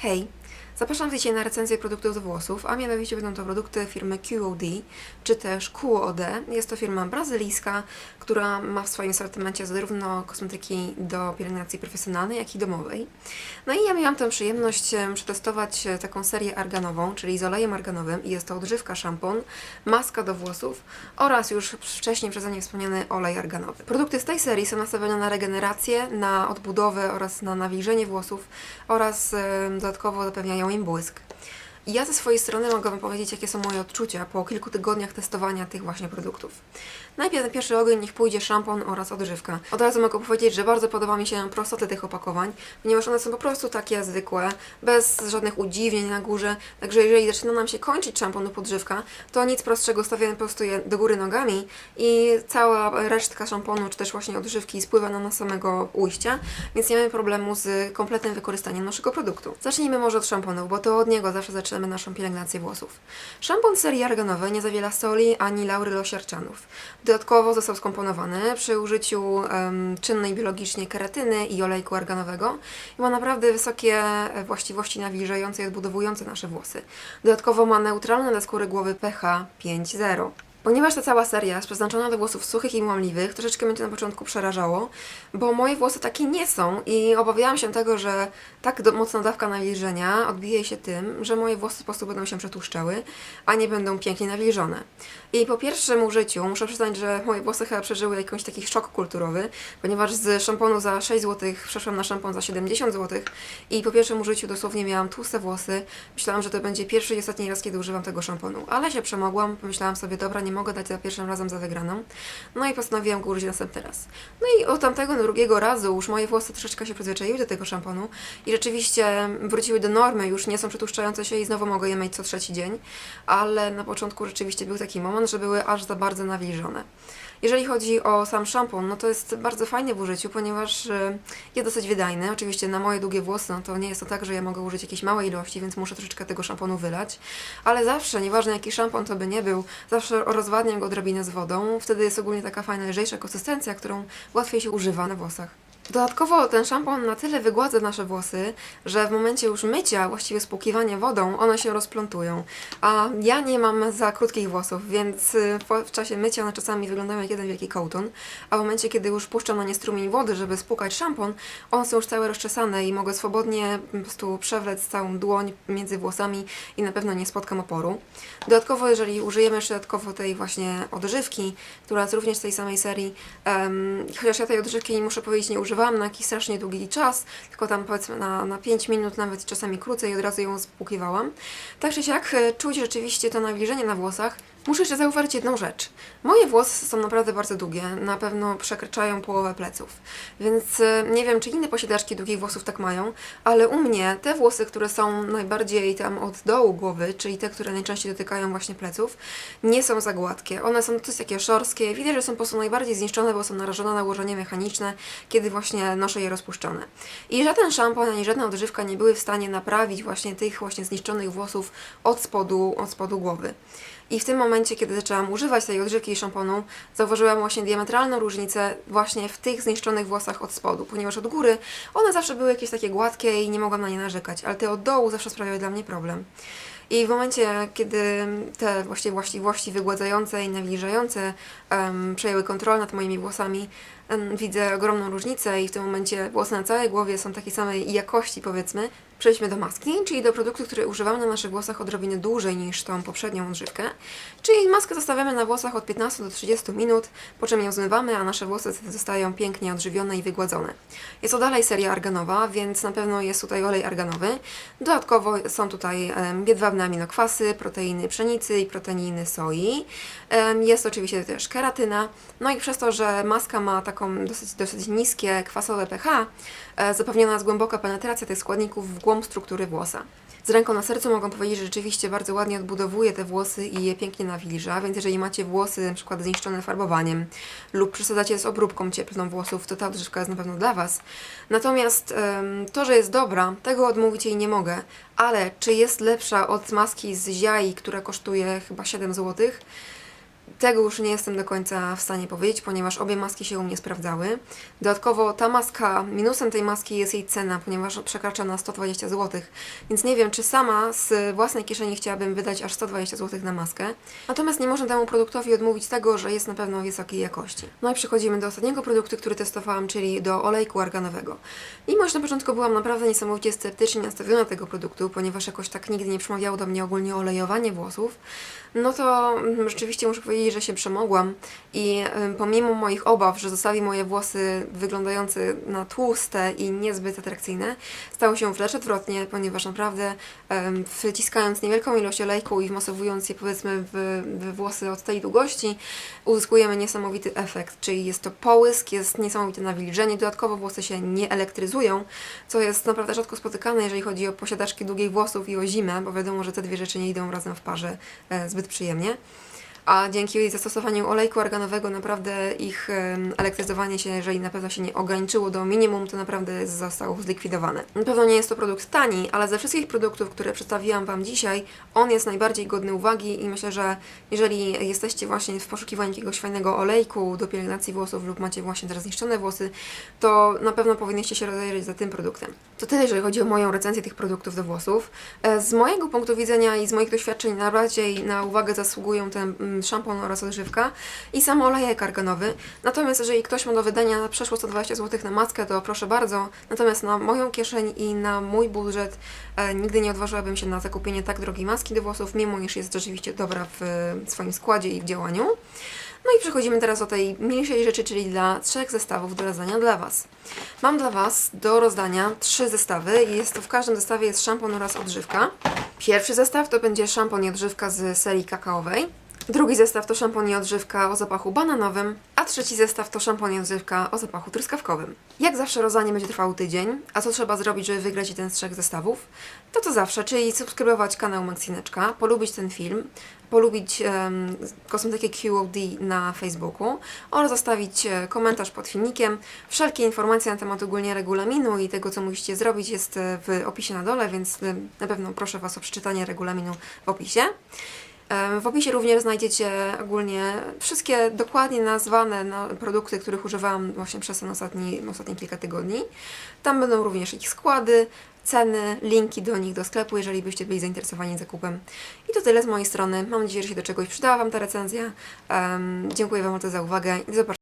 嘿。Zapraszam dzisiaj na recenzję produktów do włosów, a mianowicie będą to produkty firmy QOD, czy też QOD. Jest to firma brazylijska, która ma w swoim sortymencie zarówno kosmetyki do pielęgnacji profesjonalnej, jak i domowej. No i ja miałam tę przyjemność em, przetestować e, taką serię arganową, czyli z olejem arganowym i jest to odżywka szampon, maska do włosów oraz już wcześniej przeze mnie wspomniany olej arganowy. Produkty z tej serii są nastawione na regenerację, na odbudowę oraz na nawilżenie włosów oraz dodatkowo zapewniają em busca. Ja ze swojej strony mogę Wam powiedzieć, jakie są moje odczucia po kilku tygodniach testowania tych właśnie produktów. Najpierw na pierwszy ogień niech pójdzie szampon oraz odżywka. Od razu mogę powiedzieć, że bardzo podoba mi się prostota tych opakowań, ponieważ one są po prostu takie zwykłe, bez żadnych udziwnień na górze. Także jeżeli zaczyna nam się kończyć szampon lub odżywka, to nic prostszego stawiamy po prostu je do góry nogami i cała resztka szamponu, czy też właśnie odżywki spływa na samego ujścia, więc nie mamy problemu z kompletnym wykorzystaniem naszego produktu. Zacznijmy może od szamponu, bo to od niego zawsze zaczynamy naszą pielęgnację włosów. Szampon serii arganowej nie zawiera soli ani laurylosiarczanów. Dodatkowo został skomponowany przy użyciu em, czynnej biologicznie keratyny i olejku arganowego i ma naprawdę wysokie e, właściwości nawilżające i odbudowujące nasze włosy. Dodatkowo ma neutralne dla skóry głowy pH 5.0. Ponieważ ta cała seria jest przeznaczona do włosów suchych i łamliwych, troszeczkę mnie to na początku przerażało, bo moje włosy takie nie są i obawiałam się tego, że tak do, mocna dawka nawilżenia odbije się tym, że moje włosy po prostu będą się przetłuszczały, a nie będą pięknie nawilżone. I po pierwszym użyciu muszę przyznać, że moje włosy chyba przeżyły jakiś taki szok kulturowy, ponieważ z szamponu za 6 zł przeszłam na szampon za 70 zł i po pierwszym użyciu dosłownie miałam tłuste włosy. Myślałam, że to będzie pierwszy i ostatni raz, kiedy używam tego szamponu, ale się przemogłam, pomyślałam sobie, dobra, nie mogę dać za pierwszym razem za wygraną. No i postanowiłam go użyć następny raz. No i od tamtego drugiego razu już moje włosy troszeczkę się przyzwyczaiły do tego szamponu i rzeczywiście wróciły do normy, już nie są przetłuszczające się i znowu mogę je mieć co trzeci dzień, ale na początku rzeczywiście był taki moment, że były aż za bardzo nawilżone. Jeżeli chodzi o sam szampon, no to jest bardzo fajny w użyciu, ponieważ y, jest dosyć wydajny. Oczywiście na moje długie włosy, no to nie jest to tak, że ja mogę użyć jakiejś małej ilości, więc muszę troszeczkę tego szamponu wylać. Ale zawsze, nieważne jaki szampon to by nie był, zawsze rozwadniam go odrobinę z wodą. Wtedy jest ogólnie taka fajna, lżejsza konsystencja, którą łatwiej się używa na włosach. Dodatkowo ten szampon na tyle wygładza nasze włosy, że w momencie już mycia, właściwie spłukiwania wodą, one się rozplątują. A ja nie mam za krótkich włosów, więc y, w, czasie mycia one czasami wyglądają jak jeden wielki kołtun, a w momencie, kiedy już puszczam na nie strumień wody, żeby spłukać szampon, one są już całe rozczesane i mogę swobodnie po prostu przewlec całą dłoń między włosami i na pewno nie spotkam oporu. Dodatkowo, jeżeli użyjemy jeszcze dodatkowo tej właśnie odżywki, która jest również z tej samej serii, em, chociaż ja tej odżywki muszę powiedzieć nie używałam na jakiś strasznie długi czas, tylko tam powiedzmy na, na 5 minut, nawet czasami krócej, od razu ją spłukiwałam. Tak czy siak e, czuć rzeczywiście to nawilżenie na włosach. Muszę jeszcze zauważyć jedną rzecz. Moje włosy są naprawdę bardzo długie, na pewno przekraczają połowę pleców, więc e, nie wiem, czy inne posiadaczki długich włosów tak mają, ale u mnie te włosy, które są najbardziej tam od dołu głowy, czyli te, które najczęściej dotykają właśnie pleców, nie są za gładkie. One są dosyć takie szorskie, widać, że są po prostu najbardziej zniszczone, bo są narażone na ułożenie mechaniczne, kiedy właśnie noszę je rozpuszczone. I żaden szampon ani żadna odżywka nie były w stanie naprawić właśnie tych właśnie zniszczonych włosów od spodu, od spodu głowy. I w tym momencie, kiedy zaczęłam używać tej odżywki i szamponu, zauważyłam właśnie diametralną różnicę właśnie w tych zniszczonych włosach od spodu, ponieważ od góry one zawsze były jakieś takie gładkie i nie mogłam na nie narzekać, ale te od dołu zawsze sprawiały dla mnie problem. I w momencie, kiedy te właśnie właściwości wygładzające i nawilżające um, przejęły kontrolę nad moimi włosami, em, widzę ogromną różnicę i w tym momencie włosy na całej głowie są takiej samej jakości, powiedzmy. Przejdźmy do maski, czyli do produktu, który używamy na naszych włosach odrobinę dłużej niż tą poprzednią odżywkę. Czyli maskę zostawiamy na włosach od 15 do 30 minut, po czym ją zmywamy, a nasze włosy zostają pięknie odżywione i wygładzone. Jest to dalej seria arganowa, więc na pewno jest tutaj olej arganowy. Dodatkowo są tutaj em, jedwabne aminokwasy, proteiny pszenicy i proteiny soi. Jest oczywiście też keratyna. No i przez to, że maska ma taką dosyć, dosyć niskie kwasowe pH, e, zapewniona jest głęboka penetracja tych składników w struktury włosa. Z ręką na sercu mogę powiedzieć, że rzeczywiście bardzo ładnie odbudowuje te włosy i je pięknie nawilża, więc jeżeli macie włosy przykład zniszczone farbowaniem lub przesadzacie z obróbką cieplną włosów, to ta odżywka jest na pewno dla Was. Natomiast to, że jest dobra, tego odmówić jej nie mogę, ale czy jest lepsza od maski z Ziai, która kosztuje chyba 7 zł? Tego już nie jestem do końca w stanie powiedzieć, ponieważ obie maski się u mnie sprawdzały. Dodatkowo ta maska, minusem tej maski jest jej cena, ponieważ przekracza na 120 zł, więc nie wiem, czy sama z własnej kieszeni chciałabym wydać aż 120 zł na maskę. Natomiast nie można temu produktowi odmówić tego, że jest na pewno wysokiej jakości. No i przechodzimy do ostatniego produktu, który testowałam, czyli do olejku arganowego. Mimo, że na początku byłam naprawdę niesamowicie sceptycznie nastawiona tego produktu, ponieważ jakoś tak nigdy nie przemawiało do mnie ogólnie olejowanie włosów, no to mm, rzeczywiście muszę powiedzieć, że się przemogłam i pomimo moich obaw, że zostawi moje włosy wyglądające na tłuste i niezbyt atrakcyjne, stało się wręcz odwrotnie, ponieważ naprawdę ym, wciskając niewielką ilość olejku i wmasowując je powiedzmy w, w włosy od tej długości, uzyskujemy niesamowity efekt, czyli jest to połysk, jest niesamowite nawilżenie, dodatkowo włosy się nie elektryzują, co jest naprawdę rzadko spotykane, jeżeli chodzi o posiadaczki długich włosów i o zimę, bo wiadomo, że te dwie rzeczy nie idą razem w parze e, zbyt przyjemnie. A dzięki zastosowaniu olejku arganowego naprawdę ich elektryzowanie się, jeżeli na pewno się nie ograniczyło do minimum, to naprawdę zostało zlikwidowane. Na pewno nie jest to produkt tani, ale ze wszystkich produktów, które przedstawiłam Wam dzisiaj, on jest najbardziej godny uwagi i myślę, że jeżeli jesteście właśnie w poszukiwaniu jakiegoś fajnego olejku do pielęgnacji włosów lub macie właśnie teraz zniszczone włosy, to na pewno powinniście się rozejrzeć za tym produktem. To tyle, jeżeli chodzi o moją recenzję tych produktów do włosów. E, Z mojego punktu widzenia i z moich doświadczeń najbardziej na uwagę zasługują ten mm, szampon oraz odżywka i sam olejek arganowy. Natomiast jeżeli ktoś ma do wydania przeszło 120 zł na maskę, to proszę bardzo. Natomiast na moją kieszeń i na mój budżet e, nigdy nie odważyłabym się na zakupienie tak drogiej maski do włosów, mimo iż jest rzeczywiście dobra w e, swoim składzie i w działaniu. No i przechodzimy teraz do tej mniejszej rzeczy, czyli dla trzech zestawów do rozdania dla Was. Mam dla Was do rozdania trzy zestawy jest to w każdym zestawie jest szampon oraz odżywka. Pierwszy zestaw to będzie szampon i odżywka z serii kakaowej. Drugi zestaw to szampon i odżywka o zapachu bananowym, a trzeci zestaw to szampon i odżywka o zapachu truskawkowym. Jak zawsze rozdanie będzie trwało tydzień, a co trzeba zrobić, żeby wygrać jeden z trzech zestawów? To co zawsze, czyli subskrybować kanał Maxineczka, polubić ten film, polubić um, kosmetykę QOD na Facebooku oraz zostawić e, komentarz pod filmikiem. Wszelkie informacje na temat ogólnie regulaminu i tego, co musicie zrobić jest e, w opisie na dole, więc e, na pewno proszę Was o przeczytanie regulaminu w opisie. W opisie również znajdziecie ogólnie wszystkie dokładnie nazwane na produkty, których używałam właśnie przez ten ostatni, ostatnie kilka tygodni. Tam będą również ich składy, ceny, linki do nich do sklepu, jeżeli byście byli zainteresowani zakupem. I to tyle z mojej strony. Mam nadzieję, że się do czegoś przydała Wam ta recenzja. Dziękuję Wam bardzo za uwagę i do zobaczenia.